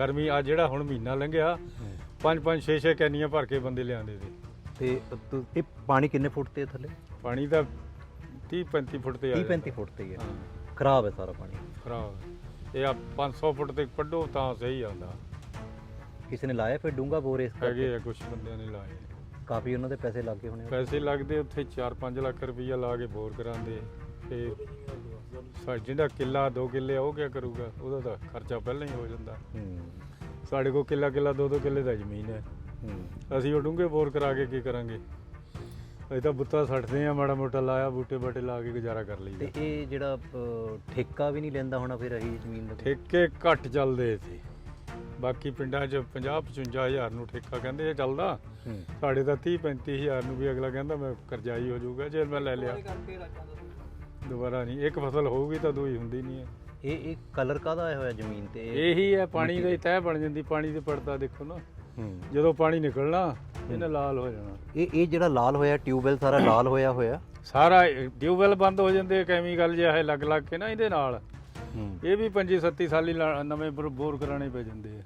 ਗਰਮੀ ਆ ਜਿਹੜਾ ਹੁਣ ਮਹੀਨਾ ਲੰਘਿਆ ਪੰਜ ਪੰਜ ਛੇ ਛੇ ਕੈਨੀਆਂ ਭਰ ਕੇ ਬੰਦੇ ਲਿਆਂਦੇ ਤੇ ਤੇ ਤੁ- ਇਹ ਪਾਣੀ ਕਿੰਨੇ ਫੁੱਟ ਤੇ ਹੈ ਥੱਲੇ? ਪਾਣੀ ਦਾ 30 35 ਫੁੱਟ ਤੇ ਆ 30 ਜਾਂਦਾ। 35 ਫੁੱਟ ਤੇ ਹੀ ਖਰਾਬ ਹੈ ਸਾਰਾ ਪਾਣੀ। ਖਰਾਬ ਇਹ ਆ 500 ਫੁੱਟ ਤੇ ਕੱਢੋ ਤਾਂ ਸਹੀ ਆਉਂਦਾ। ਕਿਸੇ ਨੇ ਲਾਇਆ ਫਿਰ ਡੂੰਗਾ ਬੋਰ ਇਸ ਕਰਕੇ? ਹੈਗੇ ਆ ਕੁਝ ਬੰਦਿਆਂ ਨੇ ਲਾਏ। ਕਾਫੀ ਉਹਨਾਂ ਦੇ ਪੈਸੇ ਲੱਗੇ ਹੋਣੇ। ਪੈਸੇ ਲੱਗਦੇ ਉੱਥੇ 4-5 ਲੱਖ ਰੁਪਈਆ ਲਾ ਕੇ ਬੋਰ ਕਰਾਉਂਦੇ। ਤੇ ਸਾ ਜਿਹੜਾ ਕਿੱਲਾ 2 ਕਿੱਲੇ ਆ ਉਹ ਕੀ ਕਰੂਗਾ? ਉਹਦਾ ਤਾਂ ਖਰਚਾ ਪਹਿਲਾਂ ਹੀ ਹੋ ਜਾਂਦਾ। ਹੂੰ। ਸਾਡੇ ਕੋਲ ਕਿੱਲਾ ਕਿੱਲਾ 2-2 ਕਿੱਲੇ ਦਾ ਜ਼ਮੀਨ ਹੈ। ਹੂੰ। ਅਸੀਂ ਉਹ ਡੂੰਘੇ ਬੋਰ ਕਰਾ ਕੇ ਕੀ ਕਰਾਂਗੇ? ਅਸੀਂ ਤਾਂ ਬੁੱਤਾ ਛੱਡਦੇ ਆ ਮਾੜਾ ਮੋਟਾ ਲਾਇਆ ਬੂਟੇ ਬਾਟੇ ਲਾ ਕੇ ਗੁਜ਼ਾਰਾ ਕਰ ਲਈਦਾ। ਤੇ ਇਹ ਜਿਹੜਾ ਅ, ਠੇਕਾ ਵੀ ਨਹੀਂ ਲੈਂਦਾ ਹੋਣਾ ਫਿਰ ਇਹੀ ਜ਼ਮੀਨ ਦਾ ਠੇਕੇ ਘੱਟ ਚੱਲਦੇ ਸੀ ਬਾਕੀ ਪਿੰਡਾਂ 'ਚ 50 55000 ਨੂੰ ਠੇਕਾ ਕਹਿੰਦੇ ਇਹ ਚੱਲਦਾ। ਹੂੰ। ਸਾਡੇ ਤਾਂ 30 35000 ਨੂੰ ਵੀ ਅਗਲਾ ਕਹਿੰਦਾ ਮੈਂ ਕਰਜ਼ਾਈ ਹੋ ਜਾਊਗਾ ਜੇ ਮੈਂ ਲੈ ਲਿਆ। ਦੁਬਾਰਾ ਨਹੀਂ। ਇੱਕ ਫਸਲ ਹੋਊਗੀ ਤਾਂ ਦੂਈ ਹੁੰਦੀ ਨਹੀਂ ਹੈ। ਇਹ ਇਹ ਕਲਰ ਕਾਦਾ ਆਇਆ ਹੋਇਆ ਜ਼ਮੀਨ ਤੇ? ਇਹ- ਇਹੀ ਹੈ ਪਾਣੀ ਦਾ ਤਹਿ ਬਣ ਜਾਂਦੀ ਪਾਣੀ ਦੇ ਪੜਦਾ ਦੇਖੋ ਨਾ। ਹੂੰ। ਜਦੋਂ ਪਾਣੀ ਨਿਕਲਣਾ ਇਹਨੇ ਲਾਲ ਹੋ ਜਾਣਾ। ਇਹ ਇਹ ਜਿਹੜਾ ਲਾਲ ਹੋਇਆ ਟਿਊਬਵੈਲ ਸਾਰਾ ਲਾਲ ਹੋਇਆ ਹੋਇਆ? ਸਾਰਾ ਟਿਊਬਵੈਲ ਬੰਦ ਹੋ ਜਾਂਦੇ ਕੈਮੀਕਲ ਜਿਹਾ ਹੈ ਲੱਗ ਲੱਗ ਕੇ ਨਾ ਇਹਦੇ ਨਾਲ। ਹੂੰ। ਇਹ ਵੀ 25 37 ਸਾਲੀ ਲਾ- ਨਵੇਂ ਬੋਰ ਬੋਰ ਕਰਾਣੇ ਪੈ ਜਾਂਦੇ ਆ।